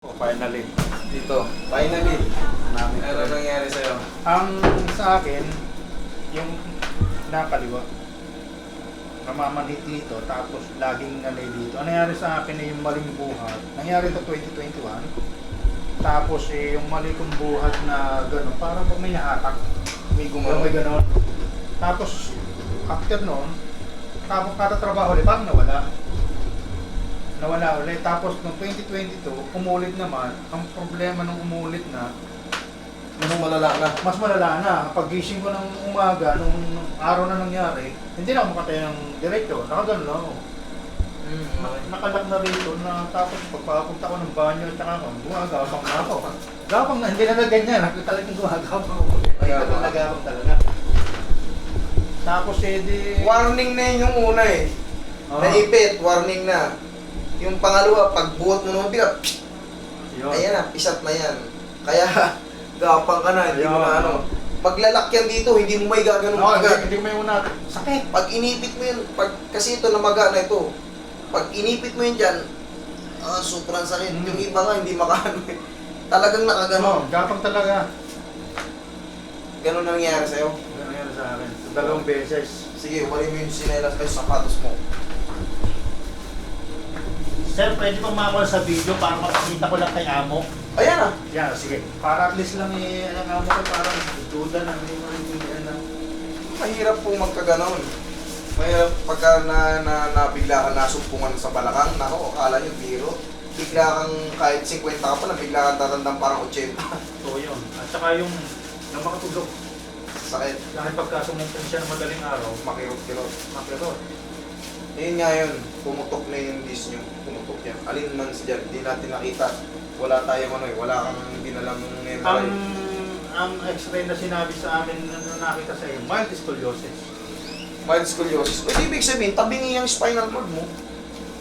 O, finally. Dito. Finally. Namin Ano nangyari sa'yo? Ang sa akin, yung nakaliwa, namamanhit dito, tapos laging nalay dito. Ang nangyari sa akin ay yung maling buhat. Nangyari ito 2021. Tapos eh, yung mali kong buhat na gano'n, parang pag may nahatak. May gumano. may gano'n. Tapos, after noon, tapos kada trabaho ulit, parang nawala. Nawala ulit. Tapos, noong 2022, umulit naman. Ang problema nung umulit na, Mas malala na. mas malala na. Pag gising ko ng umaga, nung araw na nangyari, hindi na ako makatayo ng diretso. Nakagano lang ako. Mm, Na- Nakalak na rito na tapos pagpapunta ko ng banyo at saka gumagapang na ako. Gapang na, hindi na na ganyan. Ako talagang gumagapang ako. Ay, Gapang. talagang nagapang talaga. Tapos eh di... Warning na yun yung una eh. Oo. Naipit, warning na. Yung pangalawa, pag buhat mo naman bigat, psh, Yun. ayan na, pisat na yan. Kaya, gapang ka na, hindi mo Ayun. na ano. Paglalak yan dito, hindi mo may gaganon Oo, hindi, agad. hindi ko may una. Sakit. Pag inipit mo yun, pag, kasi ito namaga na ito. Pag inipit mo yun dyan, ah, sobrang sakit. Mm. Yung iba nga, hindi makaano eh. Talagang Oo, nakaganon. gapang talaga. Ganon na nangyari sa'yo. Ganun yan sa akin. Dalawang beses. Sige, wali mo yung sinelas ay sapatos mo. Sir, pwede bang makakuha sa video para makakita ko lang kay Amo? Ayan ah. Yan, sige. Para at least lang eh, ano nga mo ko, parang duda na, mo rin na. Mahirap po magkaganon. Mahirap pagka na, na, nabigla ka nasumpungan sa balakang, nako, akala nyo biro. Bigla kang kahit 50 ka pa na bigla kang tatandang parang 80. Oo yun. At saka yung, nang makatulog, Sakit. dahil pagka sumumpong siya ng madaling araw, Makirot-kirot. makirot. Yun nga yun, pumutok na yung disc nyo. Pumutok yan. Alin man sa dyan, hindi natin nakita. Wala tayong ano eh, wala kang dinalang Ang, MRI. ang x-ray na sinabi sa amin na na nakita sa iyo, mild scoliosis. Mild scoliosis. Pwede ibig sabihin, tabingi yung spinal cord mo.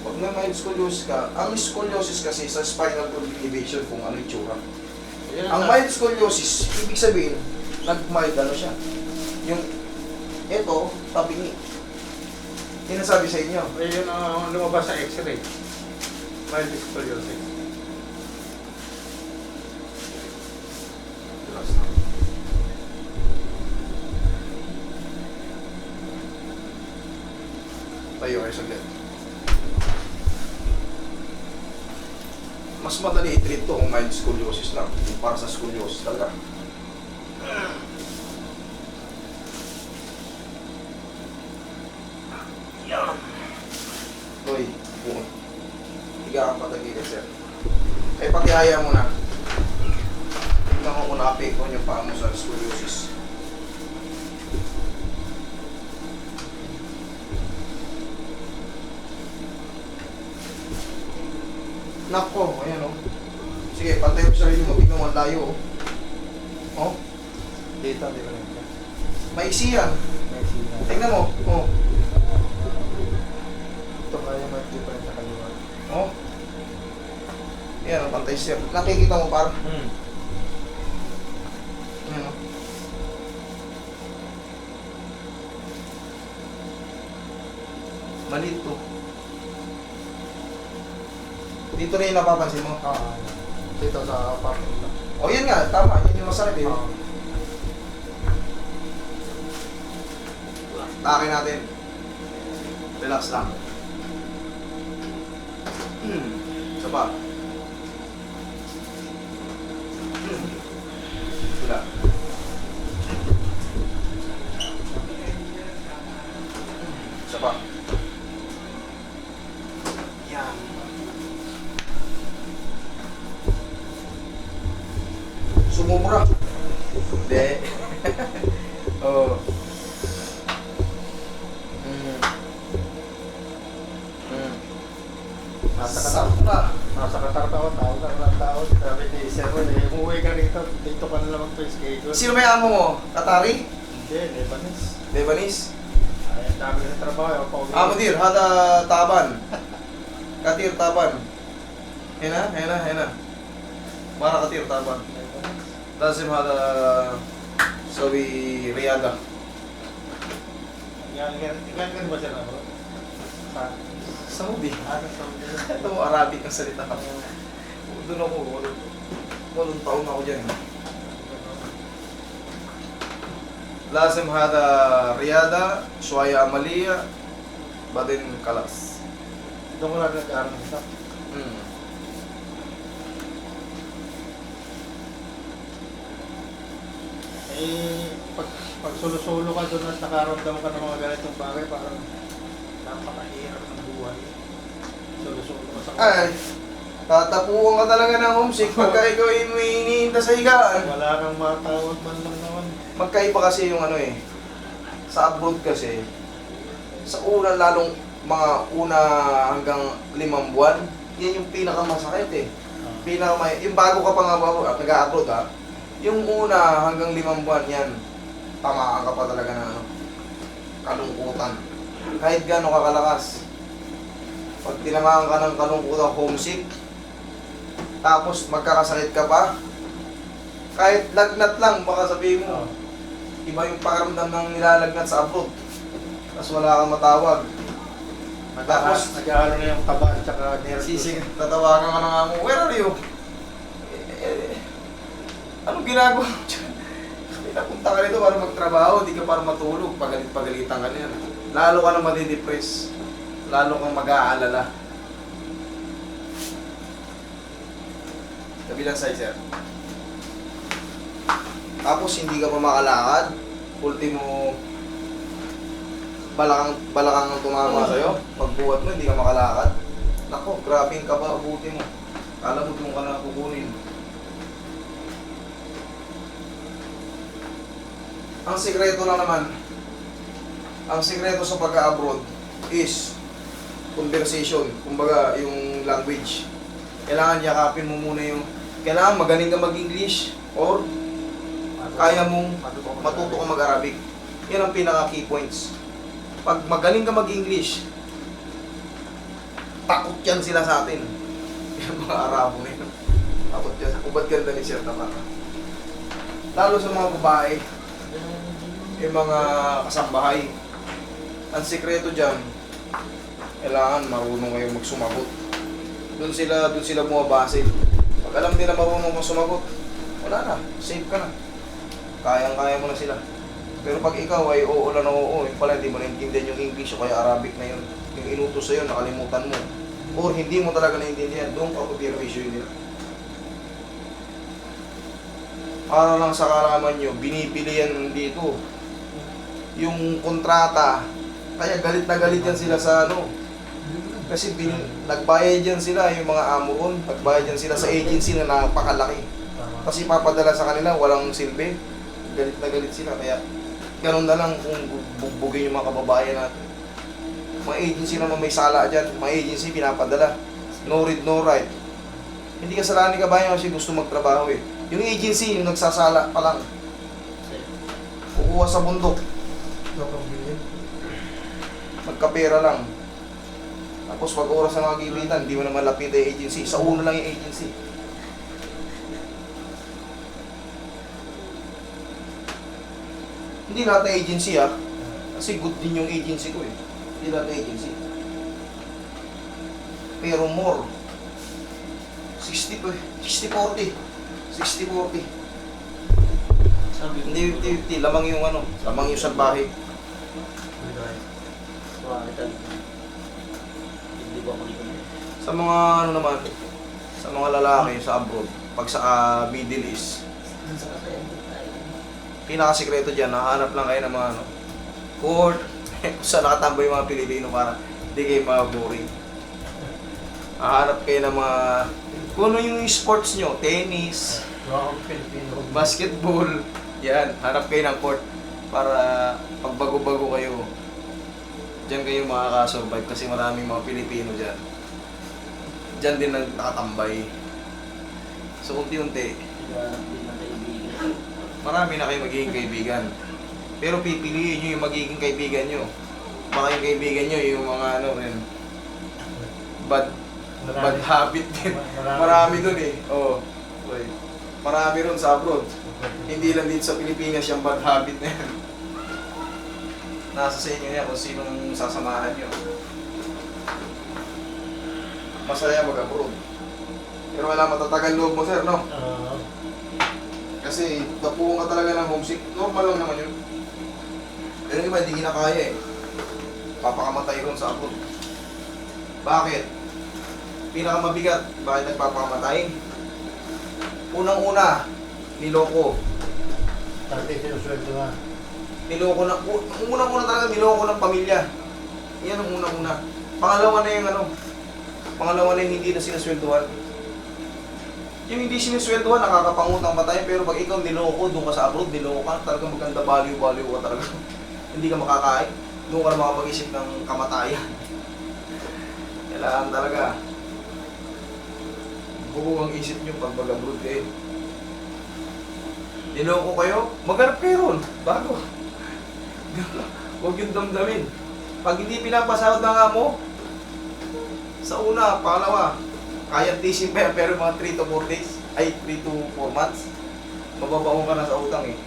Pag may mild scoliosis ka, ang scoliosis kasi sa spinal cord elevation kung ano yung tsura. Ang mild scoliosis, ibig sabihin, nag-mild ano siya. Yung, eto, tabingi. Yung nasabi sa inyo. Ay, yun ang lumabas sa x-ray. Mild scoliosis. Relax na. Tayo kayo saglit. Mas madali i-treat to kung mild scoliosis lang. Para sa scoliosis talaga. Yan. Toy, buon. Higa kang patagilid, sir. Eh, pakihaya mo na. Tingnan ko kung na-apektuhan yung paa mo sa scoliosis. Nako, ayan o. Sige, pantay mo sa sarili mo. Tingnan mo ang layo o. Oh, Dito, di ba siya? maiksi yan. May sina. Tingnan mo. Oh, Ito kaya difference sa kaliwa. oh. Ayan o, pantay siya. Nakikita mo parang. Hmm. Ayan o. Maliit to. Dito rin yung napapansin mo. Ah, dito sa apartment. O yan nga, tama. Yan yung masakit eh. Ah. Take natin. Relax lang. Hmm. Isa pa. Hmm. Wala. Isa. Yan. Sumubra. Hindi. Oo. Mm. Nasa katawan. na. Nasa katawan, tao lang lang tao. Sabi ni Sir Ron, eh, umuwi ka rito. Dito ka na lang mag-schedule. Sino may amo mo? Katari? Hindi, Lebanese. Lebanese? Ay, ang dami ng trabaho. Ako, Amo dir, hada taban. Katir taban. Hena, hena, hena. Mara katir taban. Lazim hada sawi riyada. Yan, yan, yan, yan ba siya na bro? Saudi. ano, sa, Ito Arabic ang salita. Doon ako, walong, walong taon ako dyan. لازم هذا رياضة شوية عملية بعدين خلاص Doon ko lang nag-aaral nito. Hmm. Eh, pag, pag solo-solo ka doon at nakaramdam ka ng mga ganitong bagay, parang napakahirap ng buhay. Solo-solo ka sa Ay, tatapuan ka talaga ng homesick pagka ikaw ay may sa higaan. Wala kang matawag man lang naman. Magkaiba kasi yung ano eh. Sa abroad kasi, sa una lalong mga una hanggang limang buwan, yan yung pinakamasakit eh. Pinakamay, yung bago ka pa nga ba- nag-a-upload ha, yung una hanggang limang buwan yan, tamaan ka pa talaga na ano, kalungkutan. Kahit gano'n ka kalakas. Pag tinamaan ka ng kalungkutan, homesick, tapos magkakasakit ka pa, kahit lagnat lang, baka sabihin mo, iba yung pakiramdam ng nilalagnat sa abroad. Tapos wala kang matawag. Tapos, nag-aaral na yung kaba at saka nervous. Sisig, tatawagan ka na nga mo, where are you? Eh, eh, anong ginagawa mo dyan? Pinapunta ka rito para magtrabaho, di ka para matulog, pagalit-pagalitan ka niyan. Lalo ka na madidepress. Lalo kang mag-aalala. Kabilang side, sir. Tapos hindi ka pa makalakad. Ultimo, balakang, balakang ang tumama sa'yo. Pagbuhat mo, hindi ka makalakad. Nako, grabing ka ba, abuti mo. Kala mo doon ka na kukunin. Ang sikreto lang naman, ang sikreto sa pag-abroad is conversation, kumbaga yung language. Kailangan yakapin mo muna yung, kailangan magaling ka mag-English or kaya mong matuto ka mag-Arabic. Yan ang pinaka key points. Pag magaling ka mag-English, takot yan sila sa atin. Yung mga Arabo na yun. Takot yan. Ubad ganda ni Sir Tamara. Lalo sa mga babae, yung mga kasambahay. Ang sikreto dyan, kailangan marunong kayong magsumagot. Doon sila, doon sila bumabase. Pag alam nila marunong kang sumagot, wala na, safe ka na. Kayang-kaya mo na sila. Pero pag ikaw ay oo lang oo, yung pala hindi mo naintindihan yung English o kaya Arabic na yun, yung inutos sa'yo, nakalimutan mo. Or hindi mo talaga naintindihan, doon ka mag-issue nila. Para lang sa kalaman nyo, binibili yan dito. Yung kontrata, kaya galit na galit yan sila sa ano. Kasi bin, nagbayad yan sila, yung mga amuron, nagbayad yan sila sa agency na napakalaki. Kasi papadala sa kanila, walang silbi. Galit na galit sila. Kaya ganun na lang kung bugbugin yung mga kababayan natin. Mga agency naman may sala dyan. Mga agency pinapadala. No read, no write. Hindi kasalanan ni kabayan kasi gusto magtrabaho eh. Yung agency, yung nagsasala pa lang. Kukuha sa bundok. Magkapera lang. Tapos pag oras na nagibitan, di mo naman lapit yung agency. Sa uno lang yung agency. Hindi lahat ng agency ah. Kasi good din yung agency ko eh. Hindi lahat ng agency. Pero more. 60 pa eh. 60-40. 60-40. Sabi Hindi 50-50. Lamang yung ano. Lamang yung salbahe. Hindi ko ako. Sa mga ano naman, sa mga lalaki sa abroad, pag sa ah, Middle East, pinakasikreto dyan, nahanap lang kayo ng mga ano, court, kung saan nakatambay yung mga Pilipino para hindi kayo mga-boring. Hahanap kayo ng mga, kung ano yung sports nyo, tennis, Gawa akong Pilipino. basketball, yan, hanap kayo ng court para pag bago-bago kayo, dyan kayo makakasurvive kasi maraming mga Pilipino dyan. Dyan din nag- nakatambay. So, unti-unti, marami na kayo magiging kaibigan. Pero pipiliin nyo yung magiging kaibigan nyo. Baka yung kaibigan nyo yung mga ano rin, bad, bad habit din. Marami dun eh. Oo. Okay. Marami ron sa abroad. Hindi lang dito sa Pilipinas yung bad habit na yan. Nasa sa inyo yan kung sinong sasamahan nyo. Masaya mag-abroad. Pero wala matatagal loob mo, sir, no? Ah, Kasi napuho ka talaga ng homesick. Normal lang naman yun. Pero iba, hindi kinakaya eh. Papakamatay ron sa abroad. Bakit? Pinakamabigat, bakit nagpapakamatay? Unang-una, niloko. dati sinusweldo nga. Niloko na, unang-una talaga, niloko ng pamilya. Yan ang unang-una. Pangalawa na yung ano, pangalawa na yung hindi na sinasweldohan. Yung hindi sinasweldohan, nakakapangutang pa tayo, pero pag ikaw niloko, doon ka sa abroad, niloko ka, talagang maganda value-value ka talaga. hindi ka makakain. Doon ka na makapag-isip ng kamatayan. Kailangan talaga. Buo ang isip nyo pag mag-abroad kayo. Niloko kayo, maghanap kayo ron. Bago. Huwag yung damdamin. Pag hindi pinapasahod ng amo, sa una, pangalawa, kaya tisin pa yan, pero mga 3 to 4 days, ay 3 to 4 months, mababaho ka na sa utang eh.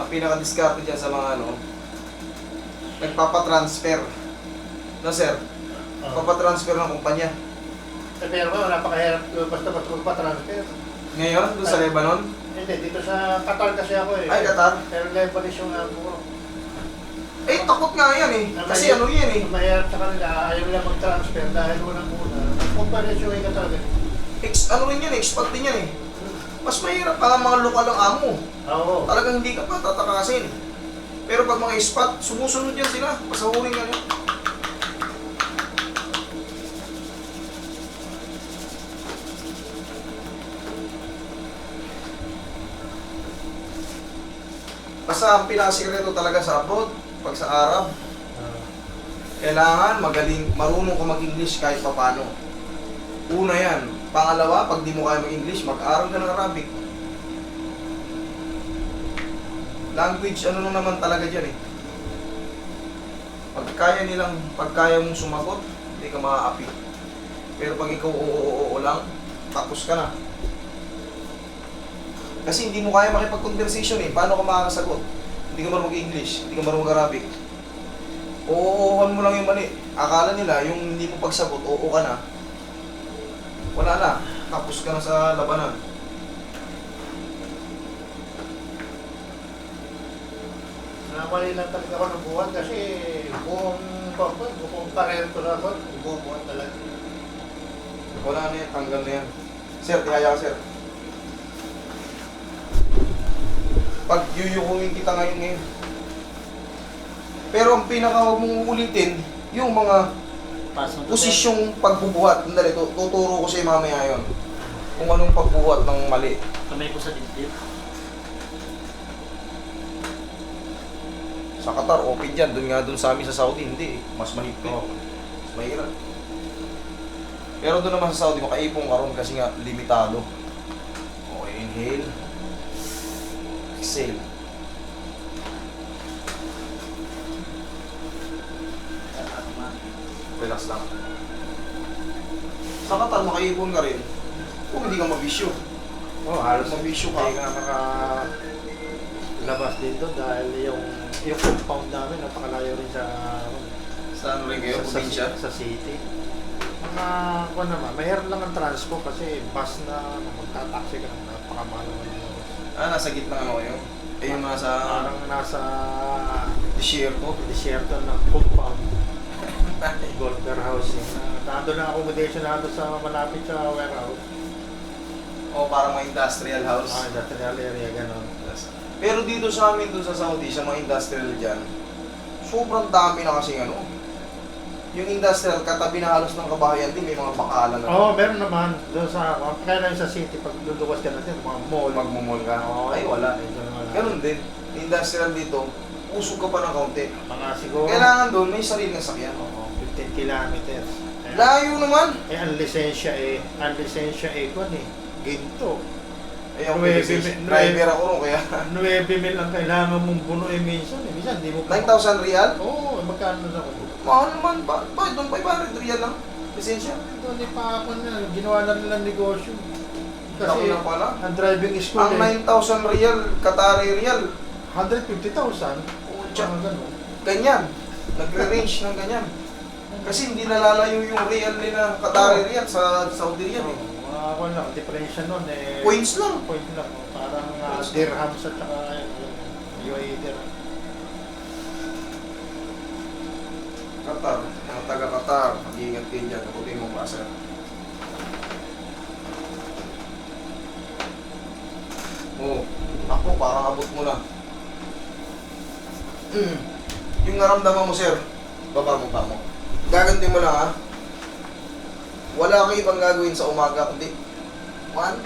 Ang pinaka-discarte dyan sa mga ano, nagpapatransfer. No sir? Ah. Papatransfer ng kumpanya. Eh, pero wala pa kahirap basta-basta magpa-transfer. Ngayon, doon sa Lebanon, Hindi, dito sa Qatar kasi ako eh. ay Qatar. Pero Lebanese yung ako ko. Eh, takot nga yan eh. Kasi ano yan eh. Mahirap sa kanila, ayaw nila mag-transfer dahil unang-una. Comparison yung talaga. Ex, ano rin yan eh, expat din yan eh. Mas mahirap pa ang mga lokal ang amo. Oo. Talagang hindi ka pa tatakasin. Pero pag mga spot, sumusunod yan sila. Pasahurin ka niya. Basta ang pinakasikreto talaga sa abroad, pag sa Arab, kailangan magaling, marunong ka mag-English kahit papano. Una yan. Pangalawa, pag di mo kaya mag-English, mag-aral ka ng Arabic. Language, ano na naman talaga dyan eh. Pag kaya nilang, pag kaya mong sumagot, hindi ka maaapi. Pero pag ikaw oo, oo, oo lang, tapos ka na. Kasi hindi mo kaya makipag-conversation eh. Paano ka makakasagot? Hindi ka marunong English, hindi ka marunong Arabic. Oo, mo lang yung mali. Akala nila, yung hindi mo pagsagot, oo ka na. Wala na. Tapos ka na sa labanan. Namali lang talaga ako ng buwan kasi buong pagpag, buong ko na ako, buong buwan talaga. Wala na yan, tanggal na yan. Sir, tihaya ka, sir. Pag yuyukuhin kita ngayon ngayon. Pero ang pinaka huwag mong ulitin, yung mga posisyong pagbubuhat. Andali, tu- tuturo ko sa'yo mamaya yun. Kung anong pagbuhat ng mali. Kamay ko sa dibdib. Sa Qatar, open dyan. Doon nga doon sa amin sa Saudi, hindi eh. Mas mahigpit. Mas mahirap. Pero doon naman sa Saudi, makaipong ka ron kasi nga limitado. Exhale. Relax lang. Sa Qatar, makaipon ka rin. Kung hindi ka mabisyo. Oh, halos Mabisyo hindi ka. ka maka labas dito dahil yung yung compound namin napakalayo rin sa Saan rin kayo? sa, sa, sa city. Mga ko naman, mahirap lang ang transpo kasi bus na magtataxi ka ng napakamahal naman yung Ah, nasa gitna ano kayo? Eh, yung nasa parang nasa desierto. disyerto ng compound. Gold warehousing. Na, nando na accommodation na sa malapit sa warehouse. O parang mga industrial house. Ah, industrial area, gano'n. Pero dito sa amin, doon sa Saudi, sa mga industrial dyan, sobrang dami na kasi ano. Yung industrial, katabi na halos ng kabahayan din, may mga bakalan na. Oo, oh, meron naman. Doon sa, kaya lang sa city, pag luluwas ka natin, mga mall. Magmumol ka. Oo, Ay, wala. Ay, wala. Ganun din. Industrial dito, usog ka pa ng kaunti. Mga siguro, Kailangan doon, may sarili ng sakyan. oo, 15 kilometers. Layo naman. eh, ang lisensya eh, ang lisensya eh, kung eh, ginto. Eh, ako Nueve kasi mil- driver ako ron, kaya 9 mil ang kailangan mong bunuin minsan. Eh. Minsan, di mo 9,000 real? Oo, oh, magkano na ako? Mahal naman. Ba bakit doon 500 real lang? Lisensya. Ito, di pa ako na, ginawa na nilang negosyo. Kasi, na pala. ang driving school Ang eh, 9,000 real, Qatari real, 150,000. Tsak. Mga ganun. ganyan. Nagre-range ng ganyan. Kasi hindi nalalayo yung real nila, Qatari real sa Saudi real eh. Mga Ah, ako lang, differential nun eh. Points lang. Point lang. oh. Parang uh, Points lang. dirhams at saka ano, UAE dirham. Qatar, mga taga Qatar, mag-iingat kayo dyan, kaputin mong basa. Oo, ako parang abot mo na. Mm. Yung naramdaman mo, sir, baba mo pa mo. Gaganti mo lang, ha? Wala kayo ibang gagawin sa umaga, kundi one,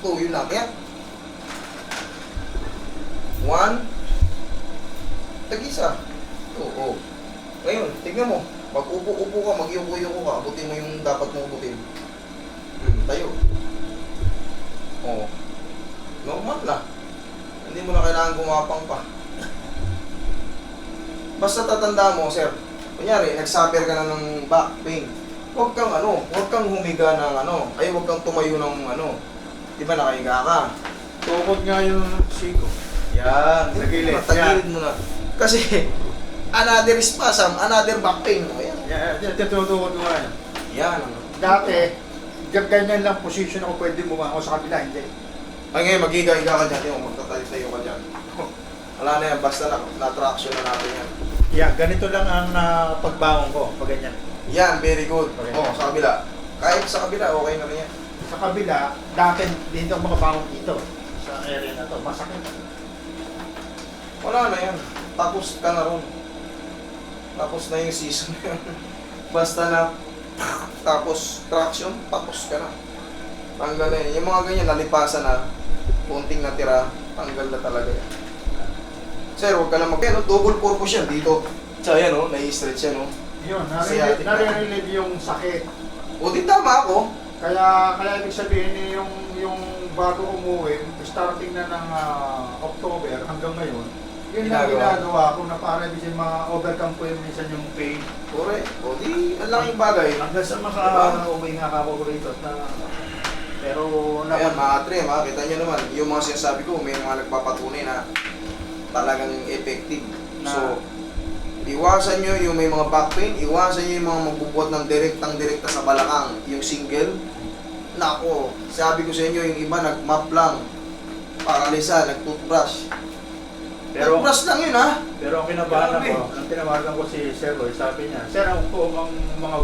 two, yun lang, yan. One, tag-isa. Oo, ngayon, tignan mo. Pag upo-upo ka, mag-iupo-iupo ka, abutin mo yung dapat mong abutin. Hmm, tayo. Oo. Normal na. Hindi mo na kailangan gumapang pa. Basta tatanda mo, sir. Kunyari, nagsuffer ka na ng back pain. Huwag kang ano, huwag kang humiga ng ano, ay huwag kang tumayo ng ano. Di ba nakahiga ka? Tukod nga yung siko. Yan. Sa gilid. Tagilid mo na. Kasi, another spasm, another back pain. O, yan. Yeah, yeah, tinutukod ko nga yan. Yan. Dati, gan- ganyan lang position ako pwede bumangon sa kabila, hindi. Ay ngayon, maghiga-higa ka dyan. Yung magtatayo-tayo ka dyan. Wala na yan, basta na, na-traction na natin yan. Yeah, ganito lang ang ah, pagbangon ko, pag ganyan. Yan, very good. Okay. Oh, sa kabila. Kahit sa kabila, okay na rin yan. Sa kabila, dati dito ako makabangon dito. Sa area na to, masakit. Wala na yan. Tapos ka na ron. Tapos na yung season na yun. Basta na, tapos traction, tapos ka na. Tanggal na yan. Yung mga ganyan, nalipasan na, kunting natira, tanggal na talaga yan. Sir, huwag ka lang mag... Yan, oh, double purpose yan dito. Sa yan, oh, nai-stretch yan, oh. Yun, na. nare-relieve yung sakit. O, di tama ako. Kaya, kaya ibig sabihin eh, yung, yung bago umuwi, starting na ng ah, October hanggang ngayon, yun lang Ginagawa. ginagawa ko na para ibig ma-overcome ko yung minsan yung pain. Correct. O, di, ang laking bagay. Hanggang sa maka-uwi nga ako rito na pero Ayan, naman, mga tre, mga kita nyo naman, yung mga sinasabi ko, may mga nagpapatunay na talagang effective. Na- So, iwasan nyo yung may mga back pain, iwasan nyo yung mga magbubuhat ng direktang direkta sa balakang, yung single. Nako, sabi ko sa inyo, yung iba nagmap lang, paralisa, nag-toothbrush. pero Toothbrush lang yun ha. pero ang kinabahan Grabe. ko, ang tinawagan ko si Sir Roy, sabi niya, Sir, ang, ang mga